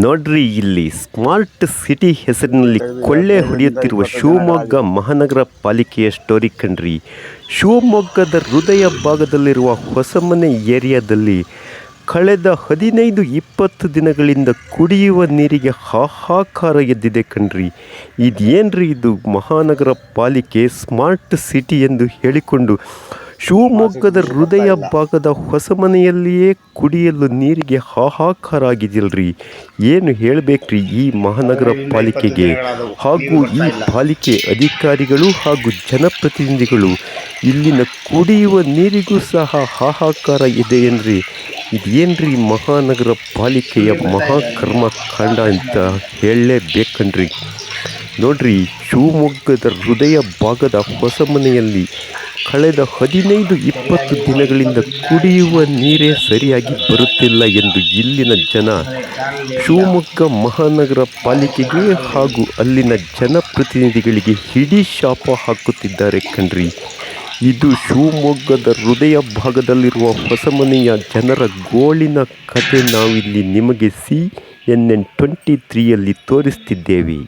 ನೋಡ್ರಿ, ಇಲ್ಲಿ smart city ಹೆಸರಿನಲ್ಲಿ ಕೊಳ್ಳೆ ಹೊಡೆಯುತ್ತಿರುವ ಶಿವಮೊಗ್ಗ ಮಹಾನಗರ ಪಾಲಿಕೆಯ ಸ್ಟೋರಿ ಕಣ್ರಿ. ಶಿವಮೊಗ್ಗದ ಹೃದಯ ಭಾಗದಲ್ಲಿರುವ ಹೊಸಮನೆ ಏರಿಯಾದಲ್ಲಿ ಕಳೆದ ಹದಿನೈದು, ಇಪ್ಪತ್ತು ದಿನಗಳಿಂದ ಕುಡಿಯುವ ನೀರಿಗೆ ಹಾಹಾಕಾರ ಎದ್ದಿದೆ ಕಣ್ರಿ. ಇದೇನ್ರಿ ಇದು ಮಹಾನಗರ ಪಾಲಿಕೆ ಸ್ಮಾರ್ಟ್ ಸಿಟಿ ಎಂದು ಹೇಳಿಕೊಂಡು ಶಿವಮೊಗ್ಗದ ಹೃದಯ ಭಾಗದ ಹೊಸಮನೆಯಲ್ಲಿಯೇ ಕುಡಿಯಲು ನೀರಿಗೆ ಹಾಹಾಕಾರ ಆಗಿದೆಯಲ್ರಿ ಏನು ಹೇಳಬೇಕ್ರಿ ಈ ಮಹಾನಗರ ಪಾಲಿಕೆಗೆ? ಹಾಗೂ ಈ ಪಾಲಿಕೆ ಅಧಿಕಾರಿಗಳು ಹಾಗೂ ಜನಪ್ರತಿನಿಧಿಗಳು ಇಲ್ಲಿನ ಕುಡಿಯುವ ನೀರಿಗೂ ಸಹ ಹಾಹಾಕಾರ ಇದೆ ಏನ್ರಿ? ಇದೇನ್ರಿ ಮಹಾನಗರ ಪಾಲಿಕೆಯ ಮಹಾಕರ್ಮ ಕಾಂಡ ಅಂತ ಹೇಳಲೇಬೇಕನ್ರಿ. ನೋಡ್ರಿ ಶಿವಮೊಗ್ಗದ ಹೃದಯ ಭಾಗದ ಹೊಸಮನೆಯಲ್ಲಿ ಕಳೆದ ಹದಿನೈದು, ಇಪ್ಪತ್ತು ದಿನಗಳಿಂದ ಕುಡಿಯುವ ನೀರೇ ಸರಿಯಾಗಿ ಬರುತ್ತಿಲ್ಲ ಎಂದು ಇಲ್ಲಿನ ಜನ ಶಿವಮೊಗ್ಗ ಮಹಾನಗರ ಪಾಲಿಕೆಗೆ ಹಾಗೂ ಅಲ್ಲಿನ ಜನಪ್ರತಿನಿಧಿಗಳಿಗೆ ಹಿಡಿ ಶಾಪ ಹಾಕುತ್ತಿದ್ದಾರೆ ಕಣ್ರಿ. ಇದು ಶಿವಮೊಗ್ಗದ ಹೃದಯ ಭಾಗದಲ್ಲಿರುವ ಹೊಸಮನೆಯ ಜನರ ಗೋಳಿನ ಕತೆ ನಾವಿಲ್ಲಿ ನಿಮಗೆ ಸಿ ಎನ್ ಎನ್ ಟ್ವೆಂಟಿ ತ್ರೀಯಲ್ಲಿ ತೋರಿಸ್ತಿದ್ದೇವೆ.